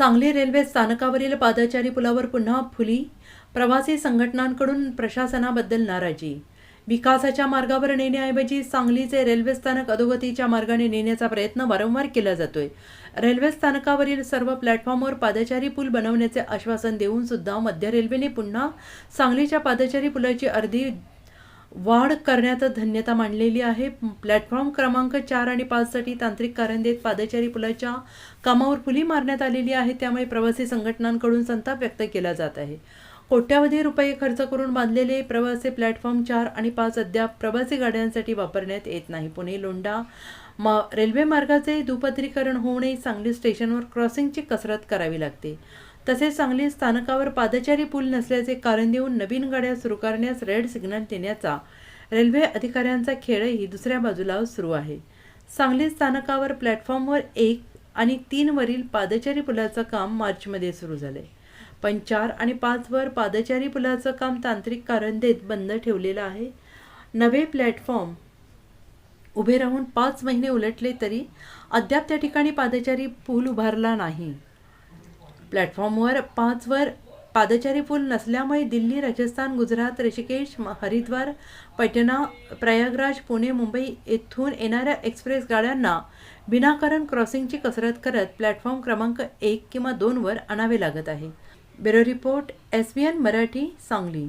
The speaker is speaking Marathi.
सांगली रेल्वे स्थानकावरील पादचारी पुलावर पुन्हा फुली प्रवासी संघटनांकडून प्रशासनाबद्दल नाराजी. विकासाच्या मार्गावर नेण्याऐवजी सांगलीचे रेल्वे स्थानक अधोगतीच्या मार्गाने नेण्याचा प्रयत्न वारंवार केला जातोय. रेल्वे स्थानकावरील सर्व प्लॅटफॉर्मवर पादचारी पूल बनवण्याचे आश्वासन देऊन सुद्धा मध्य रेल्वेने पुन्हा सांगलीच्या पादचारी पुलाची अर्धी वाढ करण्यात धन्यता मांडलेली आहे. प्लॅटफॉर्म क्रमांक चार आणि पाचसाठी तांत्रिक कारण देत पादचारी पुलाच्या कामावर फुली मारण्यात आलेली आहे. त्यामुळे प्रवासी संघटनांकडून संताप व्यक्त केला जात आहे. कोट्यावधी रुपये खर्च करून बांधलेले प्रवासी प्लॅटफॉर्म चार आणि पाच अद्याप प्रवासी गाड्यांसाठी वापरण्यात येत नाही. पुणे लोंढा मा रेल्वे मार्गाचे दुपदरीकरण होऊनही सांगली स्टेशनवर क्रॉसिंगची कसरत करावी लागते. तसेच सांगली स्थानकावर पादचारी पूल नसल्याचे कारण देऊन नवीन गाड्या सुरू करण्यास रेड सिग्नल देण्याचा रेल्वे अधिकाऱ्यांचा खेळही दुसऱ्या बाजूला सुरू आहे. सांगली स्थानकावर प्लॅटफॉर्मवर एक आणि तीनवरील पादचारी पुलाचं काम मार्चमध्ये सुरू झाले पण चार आणि पाचवर पादचारी पुलाचं काम तांत्रिक कारण देत बंद ठेवलेलं आहे. नवे प्लॅटफॉर्म उभे राहून पाच महिने उलटले तरी अद्याप त्या ठिकाणी पादचारी पूल उभारला नाही. प्लॅटफॉर्मवर पाचवर पादचारी पूल नसल्यामुळे दिल्ली राजस्थान गुजरात ऋषिकेश म- हरिद्वार पटना प्रयागराज पुणे मुंबई येथून येणाऱ्या एक्सप्रेस गाड्यांना विनाकारण क्रॉसिंगची कसरत करत प्लॅटफॉर्म क्रमांक एक किंवा दोनवर आणावे लागत आहे. Bureau report S B N Marathi Sangli.